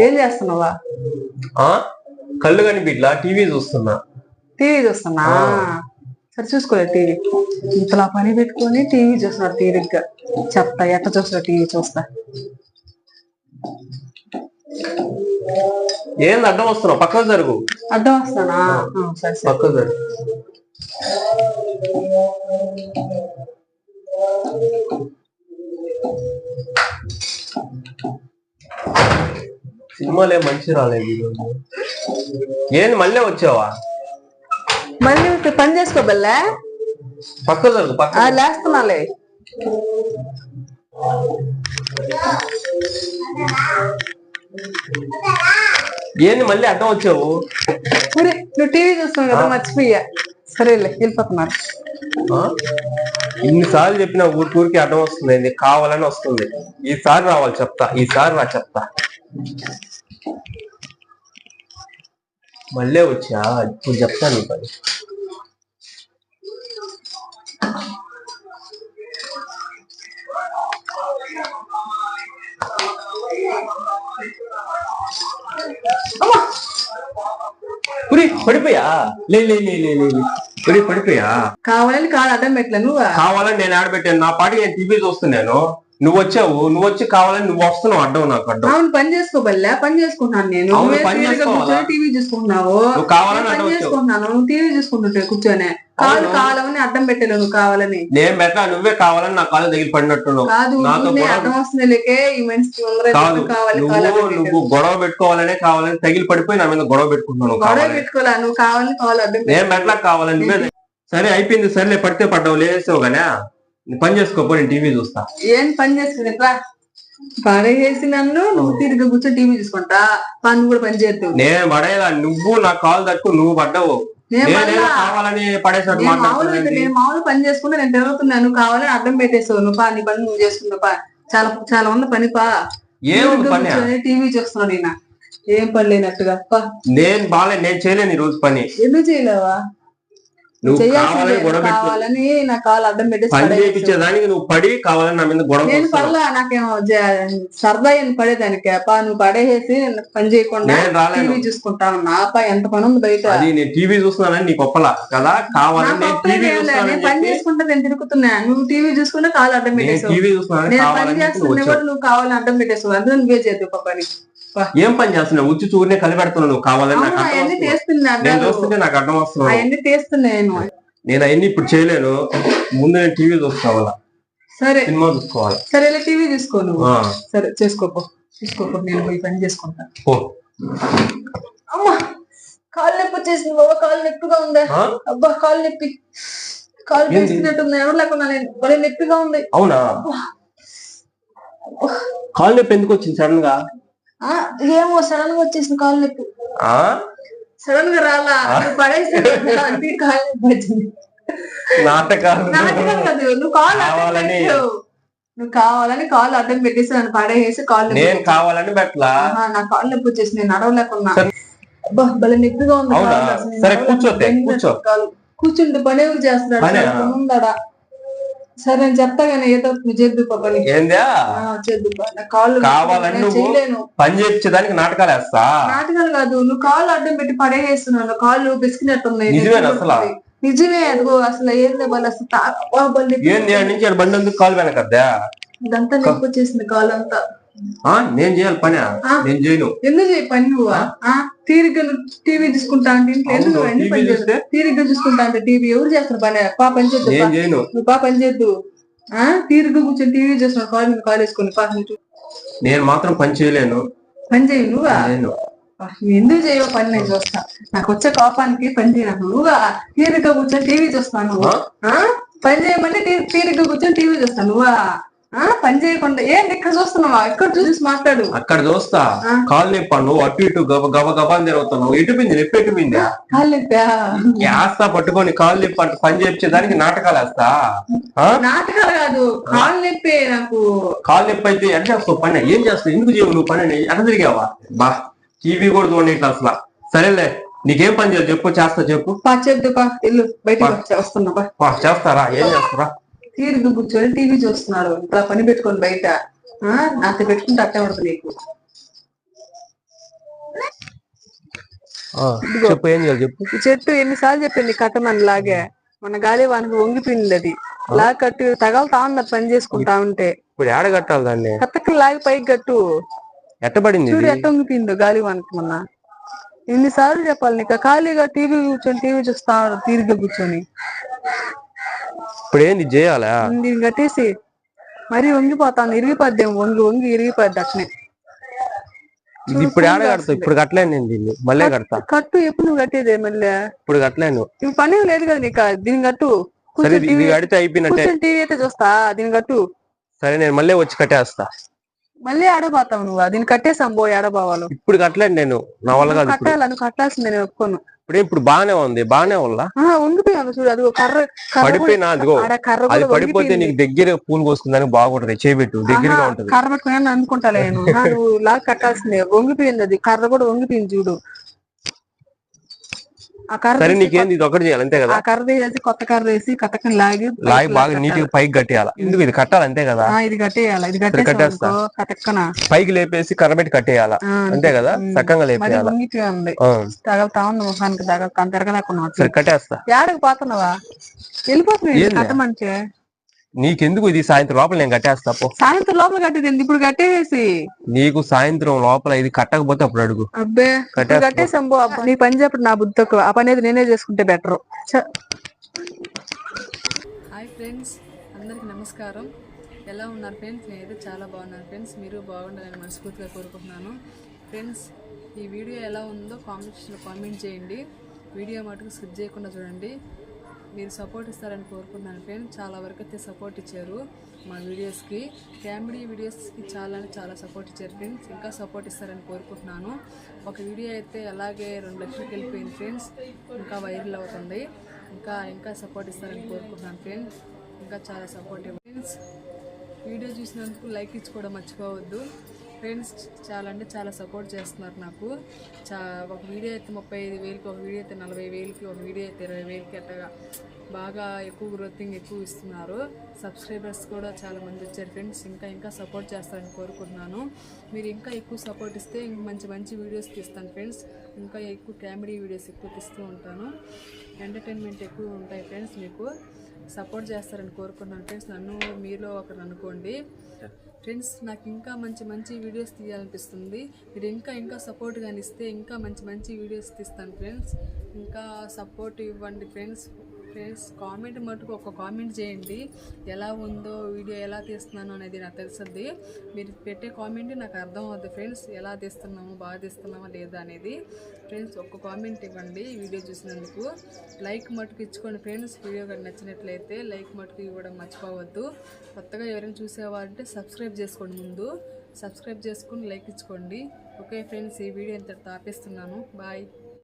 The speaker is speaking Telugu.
ఏం చేస్తున్నావా? ఆ? కళ్ళు కనిపిట్లా? టీవీ చూస్తున్నా. టీవీ చూస్తున్నా. సరే చూసుకోలేదు టీవీ. ఇంతలా పని పెట్టుకొని టీవీ చూస్తున్నాడు తీరిగ్గా. చెప్తా ఎట్ట చూస్తా టీవీ చూస్తా. ఏంది అడ్డం వస్తున్నావు? పక్కకు జరుగు. అడ్డం వస్తానా? సరే సరే. పక్కకు జరుగు. సినిమాలు మంచి రాలేదు ఈరోజు ఏంది మళ్ళీ వచ్చావా? మళ్ళీ ఇప్పుడు పని చేసుకో బెల్లే. పక్క జరుగు పక్క లేస్తున్నాలే. ఏంది మళ్ళీ అడ్డం వచ్చావు? నువ్వు టీవీ చూస్తున్నావు కదా మర్చిపోయా. సరేలే వెళ్ళిపోతున్నారు ఇన్నిసార్లు చెప్పిన ఊరికి అడ్డం వస్తుంది ఏంది? కావాలని వస్తుంది. ఈసారి రావాలి చెప్తా. ఈసారి రా చెప్తా. మళ్ళీ వచ్చా? ఇప్పుడు చెప్తాను పని. పురి పడిపోయా? లే లే లే లే లే లే. పడిపోయా? కావాలని కాదు అడ్డం పెట్టలే నువ్వు? కావాలని నేను ఆడబెట్టాను. నా పాటికి నేను టీవీ చూస్తున్నాను. నువ్వు వచ్చావు నువ్వు వచ్చి కావాలని నువ్వు వస్తున్నావు అడ్డం నాకు అడ్డం. అవును పని చేసుకో బల్లే పని చేసుకుంటున్నాను నేను. అవును, పని? కూర్చొని టీవీ చూసుకుంటున్నావు. నువ్వు కావాలని అడ్డం చేసుకుంటున్నాను టీవీ చూసుకుంటుంటే కూర్చొని. కాలు అవును. కావాలని అడ్డం పెట్టలేవు నువ్వు కావాలని. నేను బెట్ట నువ్వే కావాలని నా కాలు దగ్గర పడినట్టున్నావు. కాదు అడ్డం ఈ కాదు కావాలి నువ్వు గొడవ పెట్టుకోవాలనే కావాలని తగిలి పడిపోయి నా మీద గొడవ పెట్టుకుంటున్నావు గొడవ. పెట్టుకోలే నువ్వు కావాలని కావాలి అడ్డం నేను మెట్లా కావాలని నువ్వే సరే అయిపోయింది సరేలే పడితే పడ్డావు లేసావు గానే నీ పని చేసుకోపో నేను టీవీ చూస్తా. ఏం పని చేసుకుని ఎట్లా? పడేసి నన్ను నువ్వు తిరిగి కూర్చొని టీవీ చూసుకుంటా. పని కూడా పని చేద్దావు నేను పడేలా నువ్వు నా కాలు తట్టు నువ్వు పడ్డావు. నేను కావాలని పడేసినట్టు నేను నేను మామూలు పని చేసుకుంటే నేను తిరుగుతున్నాను కావాలని అడ్డం పెట్టేసావు. నువ్వు పా నీ పని నువ్వు చేసుకున్నావు పా. చాలా చాలా ఉంది పని పా. పని? టీవీ చూస్తున్నాడు ఈయన ఏం పని లేనట్టుగా నేను బాలే నేను చేయలేను ఈ రోజు పని. ఎందుకు చేయలేవా? నువ్వు కావాలని గొడవ పెట్టు. కావాలని నా కాలు అడ్డం పెట్టేసి పని పడేసావు. చేయించేదానికి నువ్వు పడి కావాలని నా మీద గొడవ నేను నాకేమో సరదా అని పడేదానికి. నువ్వు పడేసేసి పని చేయకుండా టీవీ చూసుకుంటా ఉన్నా. ఎంత పని ఉంది బయట. అది నేను టీవీ చూస్తున్నానని నీకు ఒప్పలా కదా? కావాలని నేను టీవీ. నేను పని చేసుకుంటే నేను తిరుగుతున్నా. నువ్వు టీవీ చూసుకుంటే కాలు అడ్డం పెట్టేసావు. టీవీ నేను పని నువ్వు చేస్తున్నా వచ్చావు. కూడా నువ్వు కావాలని అడ్డం పెట్టేసావు. అందులో నువ్వే చేద్దావు పా పని. ఏం పని చేస్తున్నావు? ఉచ్చి చూడనే కలిపెడుతున్నావు నువ్వు కావాలని నాకు అవన్నీ వస్తున్నావు. తీస్తున్నా నేను చూస్తుంటే నాకు అడ్డం వస్తున్నావు. అవన్నీ నేను. నేను అవన్నీ ఇప్పుడు చేయలేను. ముందు నేను టీవీ చూసుకోవాలా? సరే. సినిమా చూసుకోవాలా? సరే టీవీ చూసుకో నువ్వు. ఆ, సరే చేసుకోపో చూసుకోపో నేను పోయి పని చేసుకుంటా. పో. అమ్మా కాలు నొప్పి వచ్చేసింది బాబా కాలు నొప్పిగా ఉందా. ఆ? అబ్బా కాలు నొప్పి. కాలు ఏంది? పెంచుతున్నట్టుంది ఎవరు లేకుండా నేను. భలే నొప్పిగా ఉంది. అవునా? కాలు నొప్పి ఎందుకు వచ్చింది సడన్గా? ఏమో సడన్గా వచ్చేసింది కాలు నొప్పి ఆ? సడన్గా రాలా? పడేసి కాలు నొప్పి నాటకాలు. నాటకం కాదు నువ్వు కాలు కావాలని. నువ్వు కావాలని కాలు అడ్డం పెట్టేసి నన్ను పడేసి కాలు నొప్పి నేను కావాలని పెట్టలా? నా కాళ్ళు నొప్పి వచ్చేసి నేను నడవలేకున్నా. భలే నొప్పిగా ఉంది? కాళ్ళు సరే, కూర్చో. కూర్చుంటే పని చేస్తున్నాడు పనా? చాలా పని ఉందాడా సరే నేను చెప్తా కానీ ఏదో చేద్దు పని. ఏందా? చేద్దు కాళ్ళు కావాలని నువ్వు- పని చేయించేదానికి నాటకాలు వేస్తా? నాటకాలు కాదు నువ్వు కాళ్ళు అడ్డం పెట్టి పడేస్తున్నావు. కాళ్ళు బిస్కినట్టున్నాయి నిజమేనా అసలా? నిజమే అదిగో అసలు ఏంది వాళ్ళు అసలు ఆడ నుంచి బండి ఎందుకు కాలు వెనకద్దా? ఇదంతా నొప్పి వచ్చేసింది కాలు అంతా నేను చేయాలి పని. ఆ. నేను చేయను. ఎందుకు చేయి? పని నువ్వు? ఆ? తీరిగ్గా టీవీ చూసుకుంటా అంటే ఇంట్లో ఎందుకు పని చూస్తే? తీరిగ్గా చూసుకుంటా అంటే టీవీ ఎవరు చేస్తారు పని? పా పని చేద్దు నేను చేయను. నువ్వు పా పని చేద్దు ఆ? తీరిగ్గా కూర్చొని టీవీ చూస్తున్నావు కాలు మీద కాలు వేసుకుని పా నువ్వు నేను మాత్రం పని చేయలేను. పని చేయి నువ్వా? నువ్వు ఎందుకు చేయవు పని? నేను చూస్తా. నాకు వచ్చే కోపానికి పని చేయను. నువ్వుగా తీరిగ్గా కూర్చొని టీవీ చూస్తాను నువ్వు? పని చేయమంటే తీరిగ్గా కూర్చొని టీవీ చూస్తాను నువ్వా? పని చేయకుండా. ఏంటి ఇక్కడ చూస్తున్నావా? ఇక్కడ చూసి మాట్లాడు. అక్కడ చూస్తా. కాలు నొప్పి నువ్వు అటు ఇటు గబ గబ గబా అని తిరుగుతున్నావు. ఎటు పోయింది? నొప్పి కాలు నొప్పా? వేస్తా పట్టుకొని కాలు నొప్పి అంటే పని చేయించేదానికి నాటకాలు వేస్తా? నాటకాలు కాదు. కాళ్ళు నొప్పి నాకు. కాలు నొప్పి అయితే ఎంత చేస్తావు పని? ఏం చేస్తావు? ఎందుకు చేయవు నువ్వు పని ఎట తిరిగావా? బా టీవీ కూడా చూడండి ఇట్లా అసలు. సరేలే నీకేం పని చేయాలి? చెప్పు చేస్తా చెప్పు. పా చెద్దు పా. ఇల్లు పా. వా, చేస్తారా? ఏం చేస్తారా? తీరిగ్గా కూర్చొని టీవీ చూస్తున్నాడు ఇట్లా పని పెట్టుకొని బయట. అంత పెట్టుకుంటే అట్టే ఉంటుంది నీకు. చెప్పు ఏం చేయాలి చెప్పు? ఈ చెట్టు ఎన్నిసార్లు చెప్పింది కట్టమని లాగే. మన గాలి వానికి వంగిపోయింది అది. లాగ కట్టు తగలుతా ఉంది పని చేసుకుంటా ఉంటే? ఇప్పుడు ఏడ కట్టాలి దాన్ని? లాగి పైకి కట్టు. ఎట్టబడింది చూడు ఎట్ట వంగిపోయిందో గాలి వానికి మొన్న. ఎన్నిసార్లు చెప్పాలి నీకు? ఖాళీగా టీవీ కూర్చొని టీవీ చూస్తా తీరిగ్గా కూర్చొని. ఇప్పుడు ఏంది చేయాలా దీన్ని కట్టేసి మరీ వంగిపోతాను ఇరిగిపోద్దేమో వంగి వంగి ఇరిగిపోద్ది అట్నే. ఇది ఇప్పుడు ఏడ కడతా ఇప్పుడు కట్టలేను నేను దీన్ని. మళ్ళీ కడతా. కట్టు ఎప్పుడు నువ్వు కట్టేదే మళ్ళీ? ఇప్పుడు కట్టలేను. ఇప్పుడు పని లేదు కదా నీకు దీని కట్టు. సరే ఇది- కడితే అయిపోయినట్టే. టీవీ అయితే చూస్తా దీని కట్టు. సరే నేను మళ్ళీ వచ్చి కట్టేస్తా. మళ్ళీ ఆడబోతావు నువ్వు. దీన్ని కట్టేసాం పోయి ఆడబోవాలు. ఇప్పుడు కట్టలేను నేను. నా వల్ల కాదు ఇప్పుడు. కట్టాలి? నువ్వు కట్టాల్సిందే నేను ఒప్పుకోను. ఇప్పుడు? ఇప్పుడు బాగానే ఉంది. బాగానే వల్ల ఆ, వంగిపోయాను చూడు. అది కర్ర కర్ర కూడా- పడిపోయినా? అదిగో. ఆడ కర్ర అది కూడా పడిపోతే. నీకు దగ్గర పూలు కోసుకుందానికి బాగుంటది. చేపెట్టు. దగ్గరగా ఉంటది. కర్ర పట్టుకుని అనుకుంటా నేను ఆ, నువ్వు లాగా కట్టాల్సిందే. వంగిపోయింది అది. కర్ర కూడా వంగిపోయింది చూడు. సరే నీకేంది ఇది ఒకటి చేయాలి అంతే కదా? ఆ కర్ర తీసేసి కొత్త కర్ర వేసి లాగి లాగి బాగా. నీట్గా పైకి కట్టేయాలి? ఎందుకు ఇది కట్టాలి అంతే కదా? ఆ, ఇది కట్టేయాలి? ఇది కట్టేస్తా. పైకి లేపేసి కర్రబెట్టి కట్టేయాల? ఆ, అంతే. కదా. చక్కగా మరి లేపేయాల? ఉంది. ఆ, తగలుతా ఉంది ముఖానికి తగలుతా తిరగలేకున్నావు సరే కట్టేస్తా. ఏడకి పోతున్నావా? వెళ్ళిపోతున్నావు ఏంది? కట్టమంటే. నీకెందుకు ఇది? సాయంత్రం లోపల నేను కట్టేస్తా పో. సాయంత్రం లోపల కట్టేది ఇప్పుడు కట్టేసి నీకు సాయంత్రం లోపల ఇది కట్టకపోతే అప్పుడు అడుగు. అబ్బే. కట్టేసాం. నీ పని చెప్పడు నా బుద్ధి తక్కువ. ఆ పని అయితే నేనే చేసుకుంటే బెటర్. హాయ్ ఫ్రెండ్స్ అందరికి నమస్కారం. ఎలా ఉన్నారు ఫ్రెండ్స్? నేనైతే చాలా బాగున్నాను ఫ్రెండ్స్. మీరు బాగుండాలని మనస్ఫూర్తిగా కోరుకుంటున్నాను. ఫ్రెండ్స్ ఈ వీడియో ఎలా ఉందో కామెంట్స్లో కామెంట్ చేయండి. వీడియో మటుకు స్కిప్ చేయకుండా చూడండి. మీరు సపోర్ట్ ఇస్తారని కోరుకుంటున్నాను ఫ్రెండ్స్ చాలా వరకు అయితే సపోర్ట్ ఇచ్చారు మా వీడియోస్కి కామెడీ వీడియోస్కి చాలా చాలా సపోర్ట్ ఇచ్చారు ఫ్రెండ్స్ ఇంకా సపోర్ట్ ఇస్తారని కోరుకుంటున్నాను. ఒక వీడియో అయితే అలాగే రెండు లక్షలకు వెళ్ళిపోయింది ఫ్రెండ్స్ ఇంకా వైరల్ అవుతుంది. ఇంకా ఇంకా సపోర్ట్ ఇస్తారని కోరుకుంటున్నాను ఫ్రెండ్స్ ఇంకా చాలా సపోర్ట్ ఫ్రెండ్స్ వీడియో చూసినందుకు లైక్ ఇచ్చుకోవడం మర్చిపోవద్దు. ఫ్రెండ్స్ చాలా అంటే చాలా సపోర్ట్ చేస్తున్నారు నాకు. చా ఒక వీడియో అయితే ముప్పై ఐదు వేలకి ఒక వీడియో అయితే నలభై వేలకి ఒక వీడియో అయితే ఇరవై వేలకి అట్టగా బాగా ఎక్కువ గ్రోతింగ్ ఎక్కువ ఇస్తున్నారు. సబ్స్క్రైబర్స్ కూడా చాలా మంది వచ్చారు. ఫ్రెండ్స్ ఇంకా ఇంకా సపోర్ట్ చేస్తారని కోరుకుంటున్నాను. మీరు ఇంకా ఎక్కువ సపోర్ట్ ఇస్తే మంచి మంచి వీడియోస్ తీస్తాను ఫ్రెండ్స్ ఇంకా ఎక్కువ కామెడీ వీడియోస్ ఎక్కువ తీస్తూ ఉంటాను. ఎంటర్టైన్మెంట్ ఎక్కువ ఉంటాయి ఫ్రెండ్స్ మీకు. సపోర్ట్ చేస్తారని కోరుకున్నాను ఫ్రెండ్స్ నన్ను మీలో ఒకరు అనుకోండి. ఫ్రెండ్స్ నాకు ఇంకా మంచి మంచి వీడియోస్ తీయాలనిపిస్తుంది. మీరు ఇంకా ఇంకా సపోర్ట్ కానీ ఇస్తే ఇంకా మంచి మంచి వీడియోస్ తీస్తాను ఫ్రెండ్స్ ఇంకా సపోర్ట్ ఇవ్వండి ఫ్రెండ్స్ ఫ్రెండ్స్ కామెంట్ మటుకు ఒక కామెంట్ చేయండి. ఎలా ఉందో వీడియో ఎలా తీస్తున్నాను అనేది నాకు తెలుస్తుంది మీరు పెట్టే కామెంట్ నాకు అర్థం అవుతుంది ఫ్రెండ్స్ ఎలా తీస్తున్నాము బాగా తీస్తున్నామా లేదా అనేది. ఫ్రెండ్స్ ఒక్క కామెంట్ ఇవ్వండి వీడియో చూసినందుకు. లైక్ మటుకు ఇచ్చుకోండి ఫ్రెండ్స్ వీడియో కానీ నచ్చినట్లయితే లైక్ మటుకు ఇవ్వడం మర్చిపోవద్దు. కొత్తగా ఎవరైనా చూసేవారంటే సబ్స్క్రైబ్ చేసుకోండి ముందు. సబ్స్క్రైబ్ చేసుకుని లైక్ ఇచ్చుకోండి. ఓకే ఫ్రెండ్స్ ఈ వీడియో ఇంత ఆపేస్తున్నాను. బాయ్